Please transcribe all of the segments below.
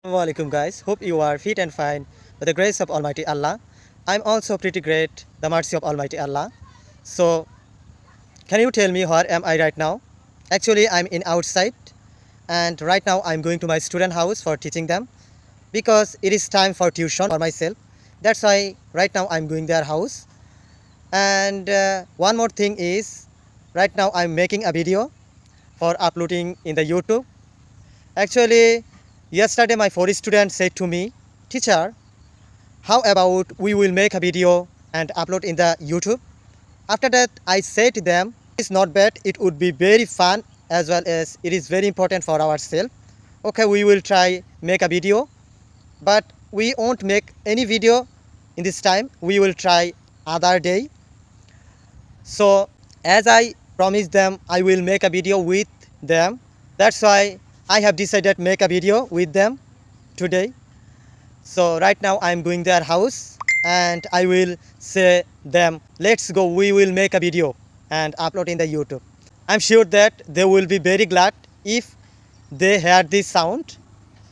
Assalamualaikum guys, hope you are fit and fine by the grace of Almighty Allah. I'm also pretty great, the mercy of Almighty Allah. So, can you tell me where am I right now? Actually, I'm in outside and right now I'm going to my student house for teaching them because it is time for tuition for myself. That's why right now I'm going their house. And uh, one more thing is, right now I'm making a video for uploading in the YouTube. Actually, yesterday my foreign student said to me, teacher, how about we will make a video and upload in the YouTube? After that, I said to them, it's not bad. It would be very fun as well as it is very important for ourselves. Okay, we will try make a video, but we won't make any video in this time. We will try other day. So as I promised them, I will make a video with them. That's why I have decided make a video with them today. So right now I'm going their house and I will say them, let's go, we will make a video and upload in the YouTube. I'm sure that they will be very glad if they hear this sound.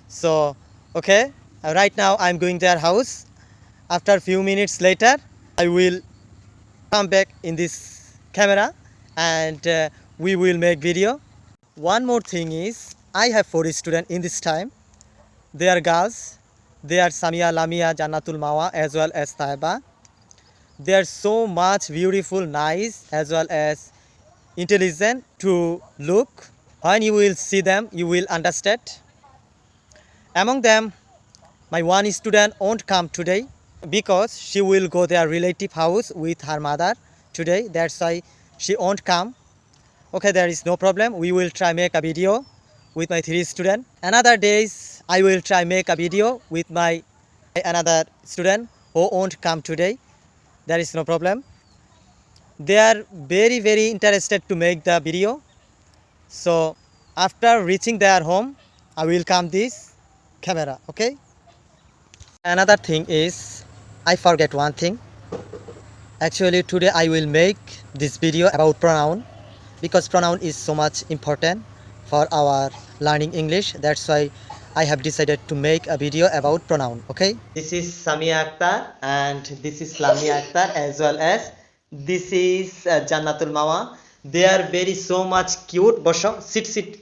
So, okay, right now I'm going their house. After a few minutes later, I will come back in this camera and uh, we will make video. One more thing is, I have 40 students in this time. They are girls. They are Samia, Lamia, Jannatul Mawa as well as Taiba. They are so much beautiful, nice as well as intelligent to look. When you will see them, you will understand. Among them, my one student won't come today because she will go their relative house with her mother today. That's why she won't come. Okay, there is no problem. We will try make a video with my three student. Another days, I will try make a video with my another student who won't come today. There is no problem. They are very very interested to make the video. So after reaching their home, I will come this camera. Okay. Another thing is, I forget one thing. Actually, today I will make this video about pronoun because pronoun is so much important for our learning English. That's why I have decided to make a video about pronoun. Okay. This is Samia Akhtar and this is Lamia Akhtar as well as this is uh, Jannatul Mawa. They are very so much cute. Bosho, sit, sit.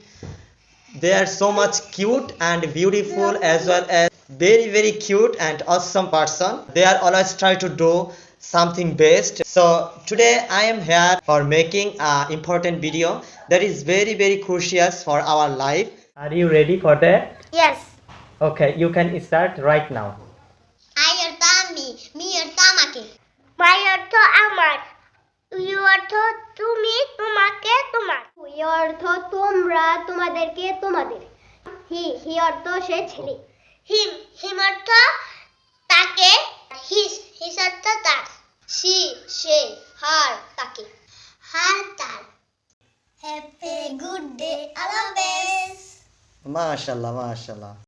They are so much cute and beautiful as well as very very cute and awesome person. They are always try to do something best. So today I am here for making a important video that is very very crucial for our life. Are you ready for that? Yes. Okay, you can start right now. I অর্থ আমি me অর্থ আমাকে মাই অর্থ আমার you অর্থ তুমি তোমাকে তোমার ই অর্থ তোমরা তোমাদেরকে তোমাদের হি হি অর্থ সে ছেলে হিম হিম অর্থ Maşallah maşallah.